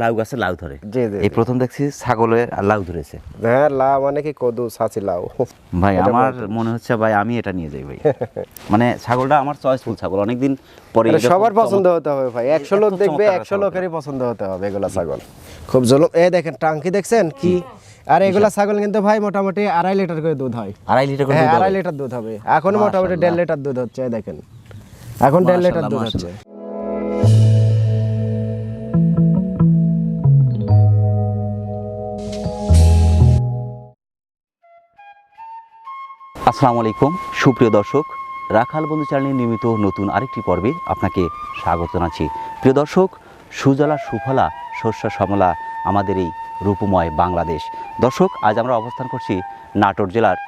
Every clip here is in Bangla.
লাউ গাছে লাউ ধরে। জি জি এই প্রথম দেখছি ছাগলের লাউ ধরেছে। হ্যাঁ লাউ মানে কি কদু সাচি লাউ। ভাই আমার মনে হচ্ছে ভাই আমি এটা নিয়ে যাই ভাই। মানে ছাগলটা আমার চয়েসফুল ছাগল অনেকদিন পরে সবার পছন্দ হতে হবে ভাই একশো লোক দেখবে একশো। লোকেরই পছন্দ হতে হবে এগুলা ছাগল। খুব জলম এই দেখেন টাঙ্কি দেখছেন? কি? আর এগুলা ছাগল কিন্তু ভাই মোটামুটি আড়াই লিটার করে দুধ হয়। আড়াই লিটার করে হ্যাঁ দুধ আড়াই হবে। লিটার দুধ হবে। এখন মোটামুটি দেড় লিটার দুধ হচ্ছে দেখেন। এখন দেড় লিটার দুধ হচ্ছে। আসসালামু আলাইকুম। সুপ্রিয় দর্শক, রাখাল বন্ধু চ্যানেলের নিয়মিত নতুন আরেকটি পর্বে আপনাকে স্বাগত জানাচ্ছি। প্রিয় দর্শক, সুজলা, সুফলা, শস্য সমলা আমাদের এই রূপময় বাংলাদেশ। দর্শক, আজ আমরা অবস্থান করছি নাটোর জেলার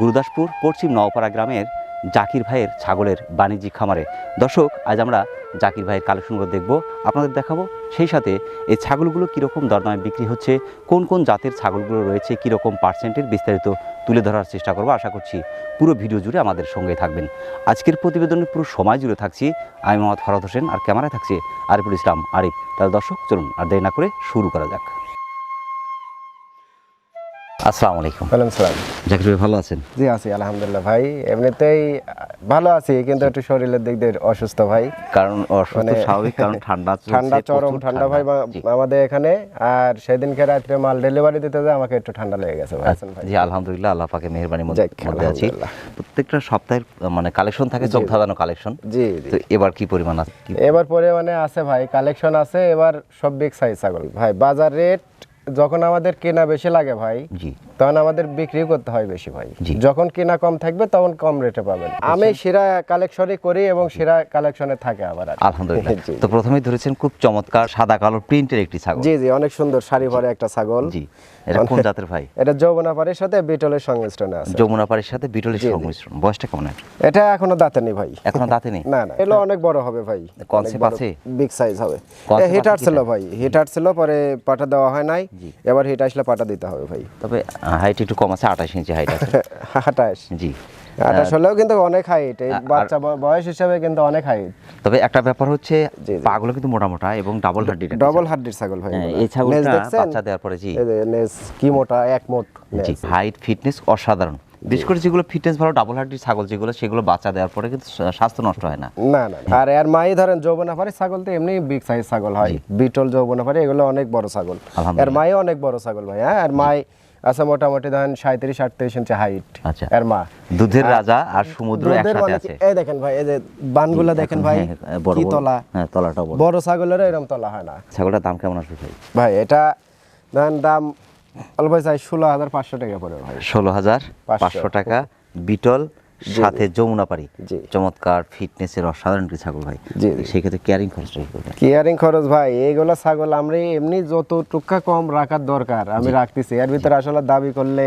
গুরুদাসপুর পশ্চিম নওপাড়া গ্রামের জাকির ভাইয়ের ছাগলের বাণিজ্যিক খামারে। দর্শক, আজ আমরা জাকির ভাইয়ের কালেকশনগুলো দেখব, আপনাদের দেখাবো। সেই সাথে এই ছাগলগুলো কীরকম দরদামে বিক্রি হচ্ছে, কোন কোন জাতের ছাগলগুলো রয়েছে, কীরকম পার্সেন্টের বিস্তারিত তুলে ধরার চেষ্টা করব, আশা করছি পুরো ভিডিও জুড়ে আমাদের সঙ্গে থাকবেন। আজকের প্রতিবেদনের পুরো সময় জুড়ে থাকছি, আমি মোহাম্মদ ফরাদ হোসেন, আর ক্যামেরায় থাকছে আরিফুল ইসলাম আরিফ। তাহলে দর্শক, চলুন আর দেরি না করে শুরু করা যাক। আসসালামু আলাইকুম। ওয়ালাইকুম সালাম। জাকির ভাই ভালো আছেন? জি আছি আলহামদুলিল্লাহ ভাই। এমনিতেই ভালো আছি কিন্তু একটু শরীরের দিক দিয়ে অসুস্থ ভাই। কারণ অসুস্থ মানে- স্বাভাবিক কারণ ঠান্ডা ঠান্ডা চরম ঠান্ডা ভাই আমাদের এখানে। আর সেদিনকে রাত্রে মাল ডেলিভারি দিতে যায় আমাকে একটু ঠান্ডা লেগে গেছে ভাই। ভাই। জি আলহামদুলিল্লাহ আল্লাহ পাকে মেহেরবানির মধ্যে আছি। প্রত্যেকটা সপ্তাহের মানে কালেকশন থাকে চোখ ধাঁধানো কালেকশন জি তো এবার কি পরিমাণ আছে? এবার পরে মানে আছে ভাই কালেকশন আছে এবার সব বিগ সাইজ ছাগল। ভাই বাজার রেট যখন আমাদের কেনা বেশি লাগে ভাই জি। তখন আমাদের বিক্রি করতে হয় বেশি ভাই। যখন কেনা কম থাকবে তখন কম রেটে পাবেন। আমি সেরা কালেকশনই করি এবং সেরা কালেকশনে থাকে আবার আলহামদুলিল্লাহ। তো প্রথমেই ধরেছেন খুব চমৎকার সাদা কালো প্রিন্টের একটি ছাগল। জি জি অনেক সুন্দর শাড়ি ভরে একটা ছাগল। জি। এটা কোন জাতের ভাই? এটা যৌবনাপাড়ির সাথে বিটলের সংমিশ্রণে আছে। যমুনা পাড়ির সাথে বিটলের। সংমিশ্রণ। বয়সটা কেমন এটা? এখনও দাঁতে নেই ভাই। এখনও দাঁতে নেই? না না এগুলো অনেক বড় হবে ভাই। Concept আছে? বিগ সাইজ হবে। Concept হিট ছিল ভাই। হিট ছিল পরে পাটা দেওয়া হয় নাই। এবার হিট আসলে পাটা দিতে হবে ভাই। তবে হাইট একটু কম আছে আঠাশ ইঞ্চি হাইট আছে। আঠাশ? জি। আঠাশ হলেও কিন্তু অনেক হাইট এই বাচ্চা বয়স হিসাবে কিন্তু অনেক হাইট তবে একটা ব্যাপার হচ্ছে। পাগুলো কিন্তু মোটা মোটা এবং ডাবল হাড্ডি ডবল হাড্ডির ছাগল ভাই হ্যাঁ, এই ছাগলটা বাচ্চা দেওয়ার পরে জি। নেজ কি মোটা? এক মোট জি হাইট ফিটনেস অসাধারণ। বিশেষ করে যেগুলো ফিটনেস ভালো ডাবল হাড্ডির ছাগল যেগুলো সেগুলো বাচ্চা দেওয়ার পরে কিন্তু স্বাস্থ্য নষ্ট হয় না। না না না। আর এর মাই ধরেন যৌবনাপাড়ি ছাগল তো এমনি বিগ সাইজ ছাগল হয়। বিটল যৌবনাপাড়ি এগুলো অনেক বড় ছাগল। এর মাই অনেক বড় ছাগল ভাই হ্যাঁ? আর মাই আছে মোটামুটি ধরেন সাঁত্রিশ আটত্রিশ ইঞ্চি হাইট আচ্ছা। এর মা। দুধের রাজা আর সমুদ্র একসাথে আছে। এই দেখেন ভাই এই যে বানগুলা দেখেন ভাই হ্যাঁ, হ্যাঁ, বড় কি তলা? হ্যাঁ তলাটা বড়। বড় ছাগলের এরকম তলা হয় না। ছাগলটার দাম কেমন আসবে ভাই? ভাই এটা ধরেন দাম অল্প চাই ষোলো হাজার পাঁচশো টাকা পড়ে ভাই। ষোলো হাজার। পাঁচশো টাকা। বিটল সাথে যমুনা পারি চমৎকার চমৎকার ফিটনেসের অসাধারণ কিছু ছাগল ভাই। সেই ক্ষেত্রে সেক্ষেত্রে কেয়ারিং খরচ কেয়ারিং খরচ ভাই এইগুলো ছাগল আমরা এমনি যত টুকা কম রাখার দরকার আমি রাখতেছি। এর ভিতরে আসলে দাবি করলে।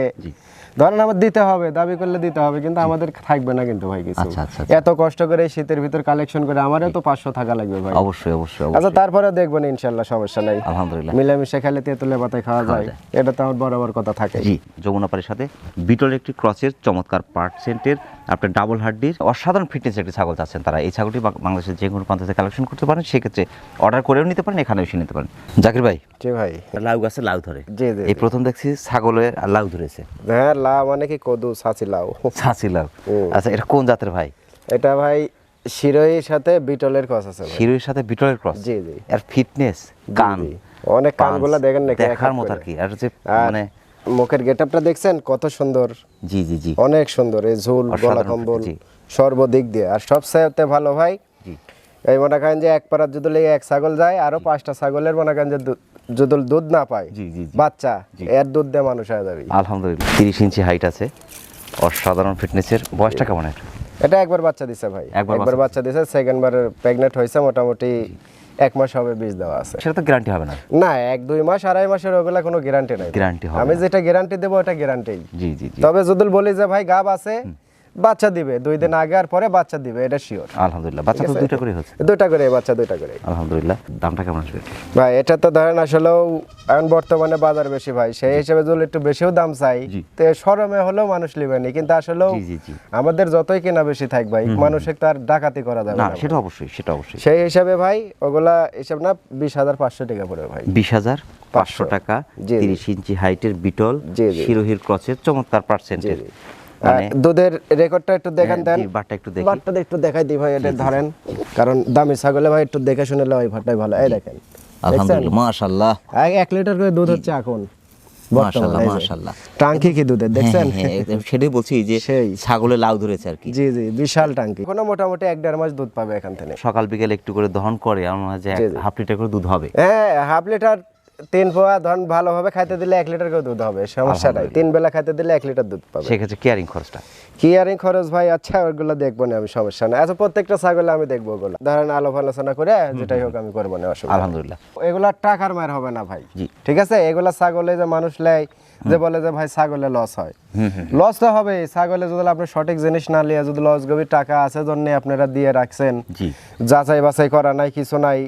ধরেন আমার দিতে হবে দাবি করলে দিতে হবে কিন্তু আমাদের থাকবে না কিন্তু ভাই কিছু। আচ্ছা, আচ্ছা, আচ্ছা। এত কষ্ট করে শীতের ভিতর কালেকশন করে আমারও তো পাঁচশো থাকা লাগবে ভাই। অবশ্যই অবশ্যই আচ্ছা তারপরে দেখবেন ইনশাল্লাহ সমস্যা নাই। আলহামদুলিল্লাহ। মিলামিশে খেলে তেঁতুলে পাতায় খাওয়া যায়। এটা তো আমার বরাবর কথা থাকে জি যমুনা পাড়ির সাথে বিটল একটি ক্রসের চমৎকার পার্সেন্টের আপনার ডাবল হাড্ডির অসাধারণ ফিটনেস একটি ছাগল চাচ্ছেন তারা। এই ছাগলটি বাংলাদেশের যে কোনো প্রান্ত থেকে কালেকশন করতে পারেন সেক্ষেত্রে অর্ডার করেও নিতে পারেন এখানেও এসে নিতে পারেন। জাকির ভাই জি ভাই। লাউ গাছে লাউ ধরে। জি জি এই প্রথম দেখছি ছাগলের লাউ ধরেছে। হ্যাঁ লাউ মানে কি কদু? সাচি লাউ। আচ্ছা এটা কোন জাতের ভাই? এটা ভাই শিরোহির সাথে বিটলের কস আছে। হিরোর সাথে বিটলের ক্রস? জি জি। এর ফিটনেস? কান? অনেক কানগুলা দেখেন এক দেখার মতো আর কি। আর আর মানে মুখের গেটআপটা দেখছেন? কত সুন্দর। জি জি জি। অনেক সুন্দর। এই ঝুল গলা কম্বল সর্বদিক দিয়ে। আর সবচেয়ে ভালো ভাই এই মনে করেন যে এক পাড়ার যদি এক ছাগল যায় আরও পাঁচটা ছাগলের মনে করেন যে যদি দুধ না পায় জি, জি, জি। বাচ্চা এর দুধ দিয়ে মানুষ হয়ে যাবে। আলহামদুলিল্লাহ তিরিশ ইঞ্চি হাইট আছে অসাধারণ ফিটনেসের বয়সটা কেমন এটা এটা একবার বাচ্চা দিছে ভাই। একবার বাচ্চা দিছে সেকেন্ড বার প্রেগনেন্ট হয়েছে মোটামুটি এক মাস হবে বীজ দেওয়া আছে। সেটা তো গ্যারান্টি হবে না। না এক দুই মাস আড়াই মাসের ওগুলা কোনো গ্যারান্টি নাই। গ্যারান্টি হবে আমি যেটা গ্যারান্টি দেবো ওটা গ্যারান্টি জি জি জি। তবে যদি বলি যে ভাই গাব আছে বাচ্চা দিবে দুই দিন আগে আর পরে বাচ্চা দিবে এটা শিওর আলহামদুলিল্লাহ বাচ্চা তো দুইটা করে হচ্ছে। দুইটা করে বাচ্চা দুইটা করে আলহামদুলিল্লাহ দামটা কেমন আসবে? ভাই এটা তো ধরেন আসলেও এখন বর্তমানে বাজার বেশি ভাই সেই হিসেবে যদি একটু বেশিও দাম চাই। তো সরমে হলেও মানুষ লিবেনি কিন্তু আসলেও জি, জি, জি। আমাদের যতই কেনা বেশি থাক ভাই মানুষের তো আর ডাকাতি করা যাবে না না সেটা অবশ্যই সেটা অবশ্যই। সেই হিসাবে ভাই ওগুলা হিসাব না বিশ হাজার পাঁচশো টাকা পড়বে ভাই। বিশ হাজার পাঁচশো টাকা। তিরিশ ইঞ্চি হাইটের বিটল। শিরোহির ক্রচের চমৎকার পার্সেন্টের আর দুধের রেকর্ডটা একটু দেখান হ্যাঁ, দেন। বাটটা একটু দেখি। বাটটা একটু দেখাই দিই ভাই এটা ধরেন কারণ দামি ছাগলে ভাই একটু দেখে শুনে ভালো। এই দেখেন আলহামদুলিল্লাহ এক- লিটার করে দুধ হচ্ছে এখন মাশাআল্লাহ, মাশাআল্লাহ। টাঙ্কি কি দুধের দেখছেন? হ্যাঁ, হ্যাঁ, সেটাই বলছি যে সেই। ছাগলে লাউ ধরেছে আর কি। জি জি বিশাল টাঙ্কি। কোনো মোটামুটি এক দেড় মাস দুধ পাবে এখান থেকে। সকাল বিকেল একটু করে দহন করে আমার মনে হয় যে। হাফ লিটার করে দুধ হবে। হ্যাঁ হাফ লিটার তিন পোয়া ধন ভালোভাবে খাইতে দিলে এক লিটার করে দুধ হবে সমস্যা নাই তিন বেলা খাইতে দিলে এক লিটার দুধ পাবে। সেক্ষেত্রে কেয়ারিং খরচটা? কিয়ারিং খরচ ভাই আচ্ছা ওগুলো দেখব না আমি সমস্যা নাই। আচ্ছা প্রত্যেকটা ছাগলে আমি দেখব ওগুলো। ধরেন আলো আলোচনা করে যেটাই হোক আমি করব না অসুবিধা আলহামদুলিল্লাহ। এগুলা টাকার মার হবে না ভাই। ঠিক আছে? এগুলা ছাগলে যে মানুষ লেয় যে বলে যে ভাই ছাগলে লস হয়। লস তো হবে ছাগলে যদি আপনি সঠিক জিনিস না লিয়ে যদি লস গভীর টাকা আছে জন্য আপনারা দিয়ে রাখছেন যাচাই বাছাই করা নাই কিছু নাই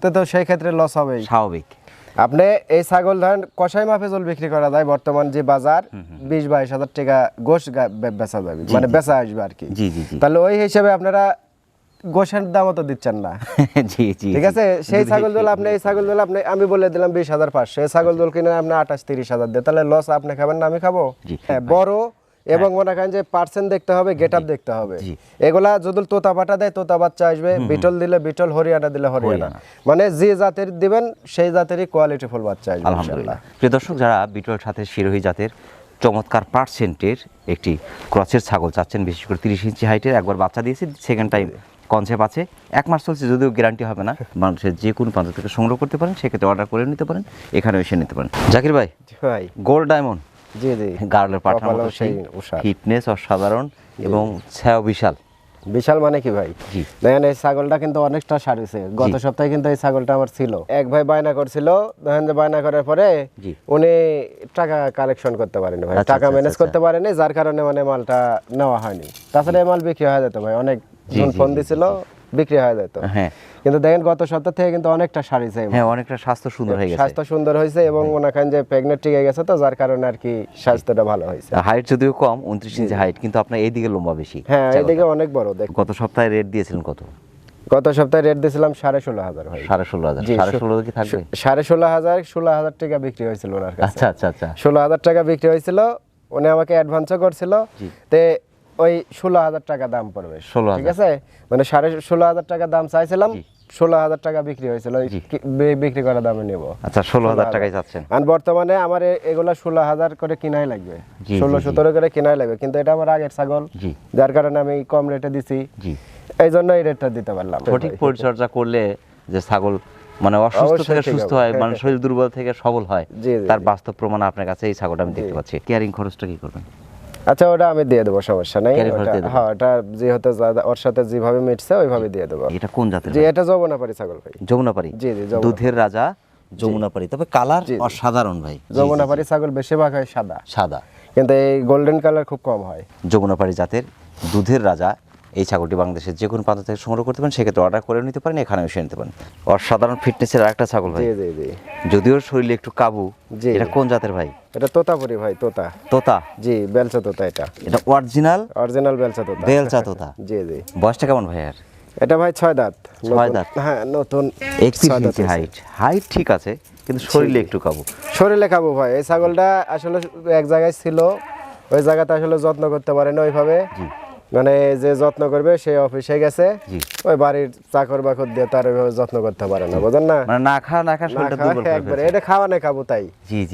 তো তো সেই ক্ষেত্রে লস হবেই। স্বাভাবিক। আপনি এই ছাগল ধরেন কষাই মাফে জল বিক্রি করা যায় বর্তমান যে বাজার বিশ বাইশ হাজার টাকা গোশ বেচা যাবে মানে বেচা আসবে আর কি। তাহলে ওই হিসেবে আপনারা গোশের দামও তো দিচ্ছেন না। জি জি ঠিক আছে? সেই ছাগল দোল আপনি এই ছাগল দোল আপনি আমি বলে দিলাম বিশ হাজার পাঁচশো। এই ছাগল দোল কিনে আপনি আঠাশ তিরিশ হাজার দিয়ে। তাহলে লস আপনি খাবেন না আমি খাব। হ্যাঁ, বড় এবং মনে করেন যে পার্সেন্ট দেখতে হবে গেট আপ দেখতে হবে। এগুলা যদি তোতা পাটা দেয় তোতা বাচ্চা আসবে বিটল দিলে বিটল হরিয়ানা দিলে হরিয়ানা। মানে যে জাতের দিবেন সেই জাতেরই কোয়ালিটি ফুল বাচ্চা আসবে আলহামদুলিল্লাহ। প্রিয় দর্শক যারা বিটল সাথে শিরোহী জাতের চমৎকার পার্সেন্টের একটি ক্রসের ছাগল চাচ্ছেন বিশেষ করে তিরিশ ইঞ্চি হাইটের একবার বাচ্চা দিয়েছে সেকেন্ড টাইম কনসেপ্ট আছে। এক মাস চলছে যদিও গ্যারান্টি হবে না। মানুষের যে কোনো প্রান্ত থেকে সংগ্রহ করতে পারেন সেক্ষেত্রে অর্ডার করে নিতে পারেন এখানে এসে নিতে পারেন। জাকির ভাই ভাই। গোল্ড ডায়মন্ড জি জি। গার্লের পাঠার মতো সেই ফিটনেস অসাধারণ এবং ছায়া বিশাল। বিশাল মানে কি ভাই? দেখেন এই ছাগলটা কিন্তু অনেকটা সারিছে। গত সপ্তাহে কিন্তু এই ছাগলটা আমার ছিল। এক ভাই বায়না করছিল। দেখেন যে বায়না করার পরে উনি টাকা কালেকশন করতে পারেনি ভাই। আচ্ছা, টাকা আচ্ছা, ম্যানেজ আচ্ছা। করতে পারেনি। যার কারণে মানে মালটা নেওয়া হয়নি। তাছাড়া এই মাল বিক্রি হয়ে যেত ভাই। অনেক ফোন দিছিল। বিক্রি হয়ে যেত হ্যাঁ। কিন্তু দেখেন গত সপ্তাহ থেকে কিন্তু অনেকটা এই মাল। হ্যাঁ অনেকটা স্বাস্থ্য সুন্দর হয়ে গেছে। স্বাস্থ্য সুন্দর হয়েছে এবং মনে করেন যে প্রেগনেন্ট টিকে গেছে তো যার কারণে আর কি স্বাস্থ্যটা ভালো হয়েছে। হাইট যদিও কম উনত্রিশ ইঞ্চি হাইট কিন্তু আপনার এইদিকে লম্বা বেশি। হ্যাঁ এদিকে অনেক বড় দেখ গত সপ্তাহে রেট দিয়েছিলেন কত? গত সপ্তাহে রেট দিয়েছিলাম সাড়ে ষোলো হাজার ভাই। সাড়ে ষোলো হাজার। সাড়ে ষোলো কি থাকবে? সাড়ে ষোলো হাজার ষোলো হাজার টাকা বিক্রি হয়েছিল ওনার কাছে। আচ্ছা আচ্ছা আচ্ছা। ষোলো হাজার টাকা বিক্রি হয়েছিল উনি আমাকে অ্যাডভান্সও করছিল। তে ওই ষোলো হাজার টাকা দাম পড়বে। 16,000 ঠিক আছে? মানে সাড়ে ষোলো হাজার টাকা দাম চাইছিলাম ষোলো হাজার টাকা বিক্রি হয়েছিল বিক্রি করা দামে নেব। আচ্ছা ষোলো হাজার টাকায় যাচ্ছেন। আর বর্তমানে আমার এগুলা ষোলো হাজার করে কিনাই লাগবে। ষোলো। সতেরো করে কিনাই লাগবে কিন্তু এটা আমার আগের ছাগল। যার কারণে আমি কম রেটে দিছি। এই জন্য এই রেটটা দিতে পারলাম। সঠিক পরিচর্যা করলে যে ছাগল মানে অসুস্থ থেকে সুস্থ হয় মানে শরীর দুর্বল থেকে সবল হয় তার বাস্তব প্রমাণ আপনার কাছে এই ছাগলটা আমি দেখতে পাচ্ছি। কেয়ারিং খরচটা কি করবেন? আচ্ছা ওটা আমি দিয়ে দেবো সমস্যা নাই। হ্যাঁ ওটা যেহেতু ওর সাথে যেভাবে মিটছে ওইভাবে দিয়ে দেবো। এটা কোন জাতের জি এটা যৌবনা পারি ছাগল ভাই। যমুনাপাড়ি জি, জি, দুধের রাজা যমুনাপাড়ি তবে কালার অসাধারণ ভাই। যমুনাপাড়ি পারি ছাগল বেশিরভাগ হয় সাদা। সাদা। কিন্তু এই গোল্ডেন কালার খুব কম হয়। যমুনাপাড়ি জাতের দুধের রাজা এই ছাগলটি বাংলাদেশের যে কোনো প্রান্ত থেকে সংগ্রহ করতে পারেন সেক্ষেত্রে অর্ডার করে নিতে পারেন এখানে এসে নিতে পারেন। অসাধারণ ফিটনেসের আরেকটা ছাগল ভাই। যদিও শরীরে একটু কাবু। এটা কোন জাতের ভাই? এটা তোতাপুরি ভাই তোতা। তোতা? জি বেলচা তোতা এটা। এটা অরিজিনাল অরিজিনাল বেলচা তোতা। বেলচা তোতা। জি জি। বয়সটা কেমন ভাই আর এটা ভাই ছয় দাঁত। ছয় দাঁত? হ্যাঁ নতুন একত্রিশ। হাইট হাইট ঠিক আছে কিন্তু শরীরে একটু কাবু। শরীরে খাব ভাই। এই ছাগলটা আসলে এক জায়গায় ছিল ওই জায়গাতে আসলে যত্ন করতে পারে না ওইভাবে মানে যে যত্ন করবে সে অফিসে গেছে ওই বাড়ির চাকর বাকর দিয়ে তার ওইভাবে যত্ন করতে পারে না বুঝেন না? মানে না খাওয়া না না শরীরটা দুর্বল একবারে এটা খাওয়া না খাব তাই।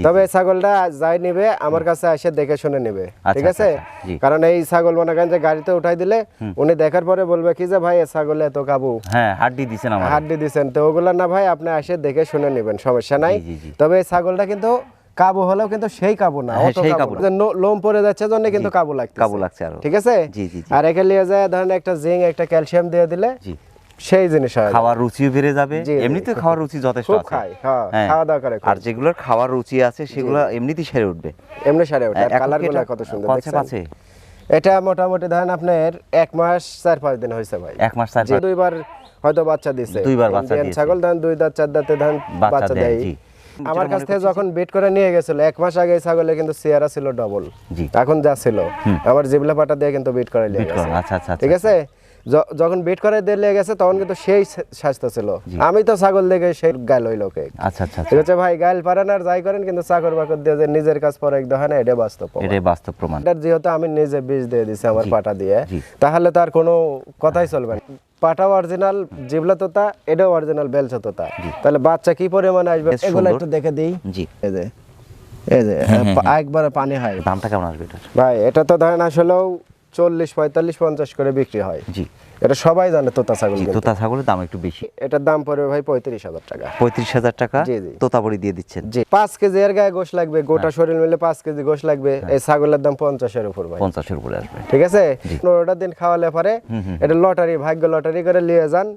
তবে এই ছাগলটা যাই নিবে আমার কাছে এসে দেখে শুনে নিবে আচ্ছা, ঠিক আছে? আচ্ছা, আচ্ছা, জি। কারণ এই ছাগল মনে করেন যে গাড়িতে উঠাই দিলে উনি দেখার পরে বলবে কি যে ভাই এ ছাগলে এত কাবু। হ্যাঁ হাড্ডি দিছেন আমার হাড্ডি দিছেন। তো ওগুলা না ভাই আপনি এসে দেখে শুনে নেবেন সমস্যা নাই। তবে এই ছাগলটা কিন্তু কাবু হলেও কিন্তু সেই কাবু না হ্যাঁ, সেই কাবু। লোম পড়ে যাচ্ছে জন্য কিন্তু কাবু লাগছে কাবু লাগছে আরও। ঠিক আছে? জি, জি, জি। আর একে নিয়ে যায় ধরেন একটা জিঙ্ক একটা ক্যালসিয়াম দিয়ে দিলে জি। সেই জিনিস হয়। খাওয়ার রুচিও বেড়ে যাবে। জি, জি। এমনিতে খাওয়ার রুচি যথেষ্ট আছে। খায় হ্যাঁ হ্যাঁ। খাওয়া দাওয়া করে আর যেগুলোর খাওয়ার রুচি আছে সেগুলো এমনিতেই সেরে উঠবে। এমনি সারে ওঠে এখন কালার কি গুলা এটা কত সুন্দর দেখছেন? আছে? এটা মোটামুটি ধরেন আপনার এক মাস চার পাঁচ দিন হয়েছে ভাই। এক মাস চার দুইবার হয়তো বাচ্চা দিছে। দুইবার বাচ্চা দিয়েছে। ছাগল ধান দুই দাঁত চার দাঁতে ধান বাচ্চা দেয়, জি। আমার কাছ থেকে যখন বেট করে নিয়ে গেছিল এক মাস আগে ছাগলে কিন্তু চেয়ারা ছিল ডবল। এখন যা ছিল। আমার জিবলা পাটা দিয়ে কিন্তু বেট করে নিয়ে গেছে। আচ্ছা, আচ্ছা, ঠিক আছে? যখন বিট করে দিয়ে নিয়ে গেছে তখন কিন্তু সেই স্বাস্থ্য ছিল। আমি তো ছাগল দেখে সেই গাল ওই লোকে আচ্ছা আচ্ছা ঠিক আছে ভাই গাইল পারেন আর যাই করেন কিন্তু চাকর বাকর দিয়ে যে নিজের কাজ পরে এক হয় না এটা বাস্তব। এটাই বাস্তব প্রমাণ। এটার যেহেতু আমি নিজে বীজ দিয়ে দিছি আমার পাটা দিয়ে তাহলে তার কোনো কথাই চলবে না। পাটা অরিজিনাল জিবলা তোতা এটাও অরিজিনাল বেলচা তোতা। তাহলে বাচ্চা কি পরিমাণে আসবে? এগুলো একটু দেখে দিই। জি। এই যে এই যে একবারে পানি হয়। দামটা কেমন আসবে ভাই এটা তো ধরেন আসলেও চল্লিশ পঁয়তাল্লিশ পঞ্চাশ করে বিক্রি হয়। জি। এটা সবাই জানে তোতা ছাগল তোতা ছাগলের দাম একটু বেশি। এটার দাম পড়বে ভাই পঁয়ত্রিশ হাজার টাকা। পঁয়ত্রিশ হাজার টাকা জি। তোতাবড়ি দিয়ে দিচ্ছেন। জি পাঁচ কেজি এর গায়ে গোশ লাগবে গোটা শরীর মিলে পাঁচ কেজি গোশ লাগবে। এই ছাগলের দাম পঞ্চাশের উপর ভাই। পঞ্চাশের উপরে আসবে। ঠিক আছে? পনেরোটা দিন খাওয়ালে পরে এটা লটারি ভাগ্য লটারি করে নিয়ে যান।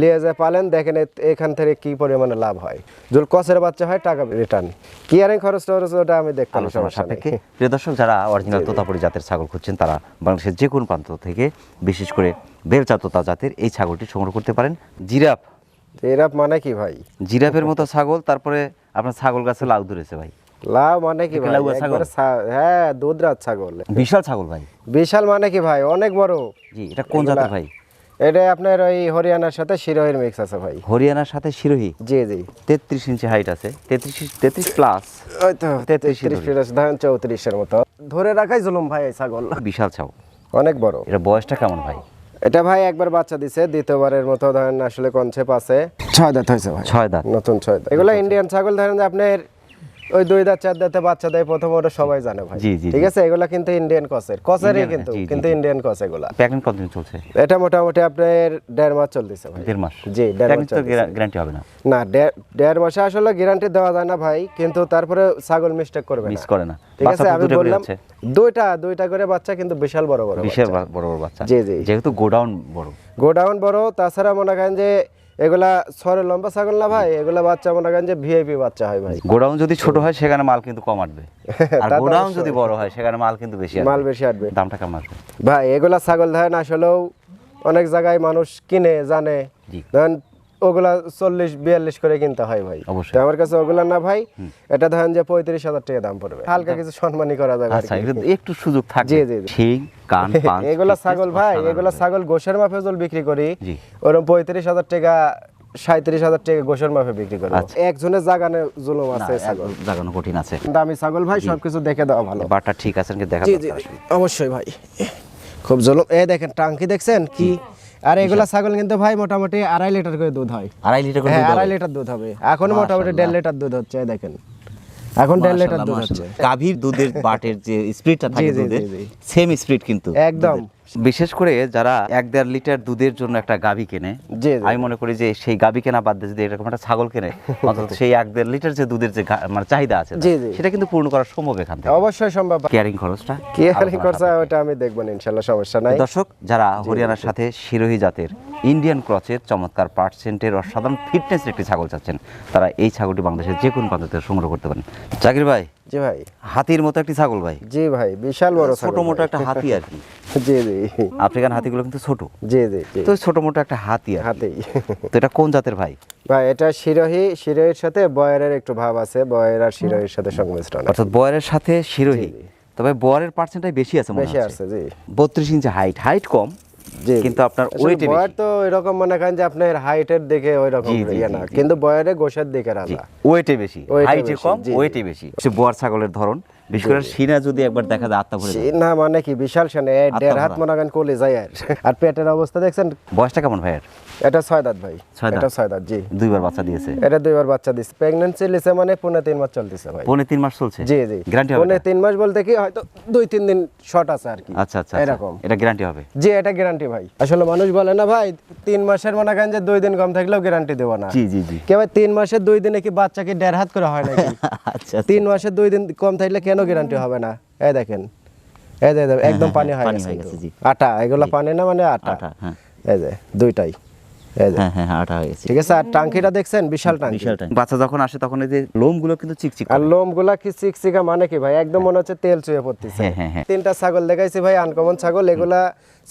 নিয়ে যায় পালেন দেখেন এখান থেকে কি পরিমাণে লাভ হয়। যদি কসের বাচ্চা হয় টাকা রিটার্ন কিয়ারিং খরচ টরচ ওটা আমি দেখতাম সাপেক্ষে প্রিয় দর্শক যারা অরিজিনাল তোতাপুরি জাতের ছাগল খুঁজছেন তারা বাংলাদেশের যে কোনো প্রান্ত থেকে বিশেষ করে বেলচা তোতা জাতের এই ছাগলটি সংগ্রহ করতে পারেন। জিরাফ। জিরাফ মানে কি ভাই? জিরাফের মতো ছাগল তারপরে আপনার ছাগল গাছে লাউ ধরেছে ভাই। লাভ মানে কি ভাই? ছাগল? হ্যাঁ দুধরাত ছাগল। বিশাল ছাগল ভাই। বিশাল মানে কি ভাই? অনেক বড়। জি এটা কোন জাতের ভাই? এটা আপনার ওই হরিয়ানার সাথে শিরোহের মিক্স আছে ভাই। হরিয়ানার সাথে শিরোহী? জি জি। তেত্রিশ ইঞ্চি হাইট আছে। তেত্রিশ তেত্রিশ প্লাস ওই তো তেত্রিশ ফিরাস ধরেন চৌত্রিশের মতো। ধরে রাখাই জুলুম ভাই এই ছাগল। বিশাল ছাগল। অনেক বড়। এটা বয়সটা কেমন ভাই? এটা ভাই একবার বাচ্চা দিছে দ্বিতীয়বারের মতো ধরেন আসলে কনসেপ্ট আছে। ছয় দাঁত হয়েছে ভাই। ছয় দাঁত। নতুন ছয় দাঁত। এগুলো ইন্ডিয়ান ছাগল ধরেন আপনার ওই দুই দাঁত চার দাঁতে বাচ্চা দেয় প্রথম ওটা সবাই জানে ভাই। ঠিক আছে? এগুলা কিন্তু ইন্ডিয়ান কসের কসেরই কিন্তু কিন্তু ইন্ডিয়ান কস এগুলা। প্যাকেট কতদিন চলছে। এটা মোটামুটি আপনার দেড় মাস চলতেছে ভাই। দেড় মাস। জি দেড় মাস গ্যারান্টি হবে না। না দেড়- মাসে আসলে গ্যারান্টি দেওয়া যায় না ভাই কিন্তু তারপরে ছাগল মিস্টেক করবে মিস না করে না। ঠিক আছে? আমি বললাম দুইটা দুইটা করে বাচ্চা কিন্তু বিশাল বড় বড় বিশের বড় বড় বাচ্চা। জি, জি। যেহেতু গোডাউন বড়। গোডাউন বড় তাছাড়া মনে করেন যে এগুলা সরে লম্বা ছাগল না ভাই এগুলা বাচ্চা মনে করেন যে ভিআইপি বাচ্চা হয় ভাই। গোডাউন যদি ছোট হয় সেখানে মাল কিন্তু কম আসবে আর গোডাউন যদি বড় হয় সেখানে মাল কিন্তু বেশি আসবে মাল বেশি আসবে দামটা কেমন আসবে? ভাই এগুলা ছাগল ধরেন আসলেও অনেক জায়গায় মানুষ কিনে জানে। ধরেন ওগুলা চল্লিশ বিয়াল্লিশ করে কিনতে হয় ভাই। অবশ্যই। আমার কাছে ওগুলা না ভাই এটা ধরেন যে পঁয়ত্রিশ হাজার টাকা দাম পড়বে। হালকা কিছু সম্মানই করা যাবে আচ্ছা একটু সুযোগ থাকবে। জি, জি, কান এগুলা ছাগল ভাই এগুলা ছাগল গোশের মাপে জল বিক্রি করি ওরকম পঁয়ত্রিশ হাজার টাকা সাঁত্রিশ হাজার টাকা গোশের মাপে বিক্রি করি। আচ্ছা। একজনের জাগানে জুলুম আছে ছাগল। জাগানো কঠিন আছে। দামি ছাগল ভাই সবকিছু দেখে দেওয়া ভালো। বারটা ঠিক আছে দেখা জি জি অবশ্যই ভাই। খুব জুলুম। এই দেখেন টাঙ্কি দেখছেন? কি? আর এগুলা ছাগল কিন্তু ভাই মোটামুটি আড়াই লিটার করে দুধ হয়। আড়াই লিটার করে হ্যাঁ আড়াই লিটার দুধ হবে। এখন মোটামুটি দেড় লিটার দুধ হচ্ছে দেখেন। এখন দেড় লিটার দুধ হচ্ছে। গাভীর দুধের বাটের যে স্পিডটা থাকে দুধের। সেম স্পিড কিন্তু একদম। বিশেষ করে যারা এক দেড় লিটার দুধের জন্য একটা গাভী কেনে জি। আমি মনে করি যে সেই গাভী কেনা বাদ দিয়ে যদি এরকম একটা ছাগল কেনে অন্তত সেই এক দেড় লিটার যে দুধের যে মানে চাহিদা আছে। সেটা কিন্তু পূর্ণ করা সম্ভব এখান থেকে অবশ্যই সম্ভব কেয়ারিং খরচটা কি আর আলোচনার করছে সাপেক্ষে। ওটা আমি দেখব না ইনশাল্লাহ সমস্যা নাই দর্শক যারা হরিয়ানার সাথে শিরোহী জাতের ইন্ডিয়ান ক্রচের চমৎকার পার্সেন্টের অসাধারণ ফিটনেসের একটি ছাগল চাচ্ছেন তারা এই ছাগলটি বাংলাদেশের যে কোনো প্রান্ত থেকে সংগ্রহ করতে পারেন জাকির ভাই জি ভাই। হাতির মতো একটি ছাগল ভাই। জি ভাই বিশাল বড় ছোট মোটো একটা হাতি আর কি। জি জি। আফ্রিকান হাতিগুলো কিন্তু ছোট। জি জি তো ছোট মোটো একটা হাতি আর কি। হাতেই তো এটা কোন জাতের ভাই? ভাই এটা শিরোহি শিরোহির সাথে বয়েরের একটু ভাব আছে বয়ের আর শিরোহির সাথে সংমিশ্রণ। অর্থাৎ বয়ের সাথে শিরোহী। তবে বয়ের পার্সেন্টটাই বেশি আছে মনে বেশি আছে জি। বত্রিশ ইঞ্চি হাইট হাইট কম। কিন্তু আপনার ওয়েটে বয়ের তো এরকম মনে করেন যে আপনার হাইটের দিকে ওই রকম ইয়ে না। কিন্তু বয়েরে গোশের দিকে রাজা ওয়েটে বেশি হাইটে কম। ওয়েটে বেশি। বোয়ার ছাগলের ধরন বিশেষ করে সিনা যদি একবার দেখা যায় আত্মা ভরে সে মানে কি? বিশাল সেনে দেড় হাত মনে করেন কোলে যায় আর। আর পেটের অবস্থা দেখছেন? বয়সটা কেমন ভাইয়ের? এটা ছয় দাঁত ভাই। এটা ছয় দাঁত জি। দুইবার বাচ্চা দিয়েছে। এটা দুইবার বাচ্চা দিচ্ছে প্রেগনেন্সি লিসে মানে পনেরো তিন মাস চলতেছে ভাই। পৌনে তিন মাস চলছে? জি জি। গ্যারান্টি হবে পনেরো তিন মাস বলতে কি হয়তো দুই তিন দিন শর্ট আছে আর কি। আচ্ছা আচ্ছা আচ্ছা। এরকম। এটা গ্যারান্টি হবে? জি এটা গ্যারান্টি ভাই। আসলে মানুষ বলে না ভাই তিন মাসের মনে করেন যে দুই দিন কম থাকলেও গ্যারান্টি দেবো না। জি জি জি। কে ভাই তিন মাসের দুই দিনে কি বাচ্চাকে দেড় হাত করে হয় নাকি? আচ্ছা তিন মাসের দুই দিন কম থাকলে কেন গ্যারান্টি হবে না? এই দেখেন। এই যে একদম পানি হয়ে না গেছে কিন্তু। গেছে, জি। আটা এগুলো পানি না মানে আটা? আটা, হ্যাঁ। এই যে দুইটাই। এই যে। হ্যাঁ হ্যাঁ হ্যাঁ আটা হয়ে গেছে। ঠিক আছে আর টাঙ্কিটা দেখছেন? বিশাল টাঙ্কি বাচ্চা যখন আসে তখন এই যে লোমগুলো কিন্তু চিকচিক আর করে। লোমগুলো কি চিকচিকা মানে কি ভাই? একদম মনে হচ্ছে তেল চুয়ে পড়তেছে। হ্যাঁ, হ্যাঁ, হ্যাঁ। তিনটা ছাগল দেখাইছি ভাই আনকমন ছাগল। এগুলা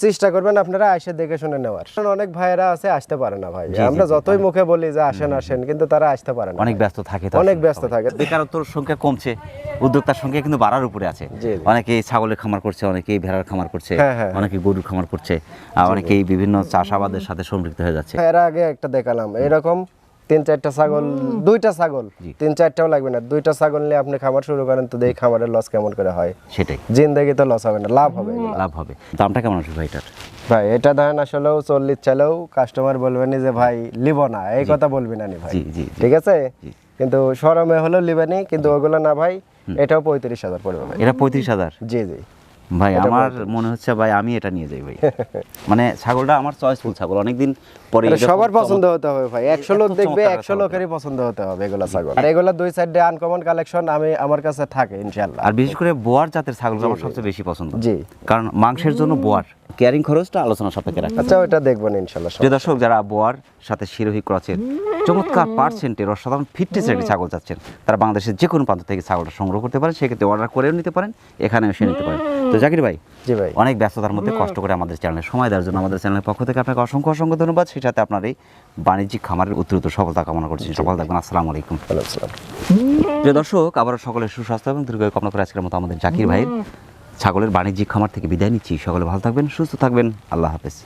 চেষ্টা করবেন আপনারা এসে দেখে শুনে নেওয়ার। অনেক ভাইয়েরা আছে আসতে পারে না ভাই। আমরা যতই মুখে বলি যে আসেন আসেন কিন্তু তারা আসতে পারে না। অনেক ব্যস্ত থাকে অনেক ব্যস্ত থাকে। বেকারত্বর সংখ্যা কমছে উদ্যোক্তার সংখ্যা কিন্তু বাড়ার উপরে আছে। অনেকেই ছাগলের খামার করছে অনেকেই ভেড়ার খামার করছে হ্যাঁ, হ্যাঁ। অনেকে গরুর খামার করছে আর অনেকেই বিভিন্ন চাষাবাদের সাথে সম্পৃক্ত হয়ে যাচ্ছে। এর আগে একটা দেখালাম। এরকম তিন চারটা ছাগল দুইটা ছাগল। তিন চারটাও লাগবে না। দুইটা ছাগল নিয়ে আপনি খামার শুরু করেন তো দেখি খামারের লস কেমন করে হয়। সেটাই। জিন্দেগি তো লস হবে না লাভ হবে। লাভ হবে। দামটা কেমন আসবে ভাই এটার? ভাই এটা ধরেন আসলেও চল্লিশ চালেও কাস্টমার বলবেন যে ভাই লিব না। এই কথা বলবি না নি ভাই। জি, জি, জি। ঠিক আছে? কিন্তু সরমে হলেও লিবেনি কিন্তু ওগুলো না ভাই এটাও পঁয়ত্রিশ হাজার পড়বে এটা পঁয়ত্রিশ হাজার? জি জি। ভাই আমার মনে হচ্ছে ভাই আমি এটা নিয়ে যাই ভাই। মানে ছাগলটা আমার চয়েসফুল ছাগল অনেকদিন পরে সবার পছন্দ হতে হবে ভাই। একশো লোক দেখবে একশো ছাগল। লোকেরই পছন্দ হতে হবে এগুলো ছাগল। আর এগুলো দুই সাইডে আনকমন কালেকশন আমি আমার কাছে থাকে ইনশাল্লাহ আর বিশেষ করে বোয়ার জাতের ছাগলটা আমার সবচেয়ে বেশি পছন্দ। জি। কারণ মাংসের জন্য বোয়ার ক্যারিং খরচটা আলোচনা সাপেক্ষে রাখা আচ্ছা ওইটা দেখবেন ইনশাল্লাহ যে দর্শক যারা বোয়ার সাথে শিরোহী ক্রচের চমৎকার পার্সেন্টের অসাধারণ ফিটনেসের একটি ছাগল চাচ্ছেন তারা বাংলাদেশের যে কোনো প্রান্ত থেকে ছাগলটা সংগ্রহ করতে পারেন সেক্ষেত্রে অর্ডার করেও নিতে পারেন এখানেও এসে নিতে পারেন। তো জাকির ভাই জি ভাই। অনেক ব্যস্ততার মধ্যে কষ্ট করে আমাদের চ্যানেলে সময় দেওয়ার জন্য আমাদের চ্যানেলের পক্ষ থেকে আপনাকে অসংখ্য অসংখ্য ধন্যবাদ। সেই সাথে আপনার এই বাণিজ্যিক খামারের উত্তরোত্তর সফলতা কামনা করছি। সফল থাকবেন আসসালামু আলাইকুম। প্রিয় দর্শক আবারও সকলের সুস্বাস্থ্য এবং দীর্ঘ কামনা করে আজকের মতো আমাদের জাকির ভাইয়ের ছাগলের বাণিজ্যিক খামার থেকে বিদায় নিচ্ছি। সকলে ভালো থাকবেন সুস্থ থাকবেন। আল্লাহ হাফেজ।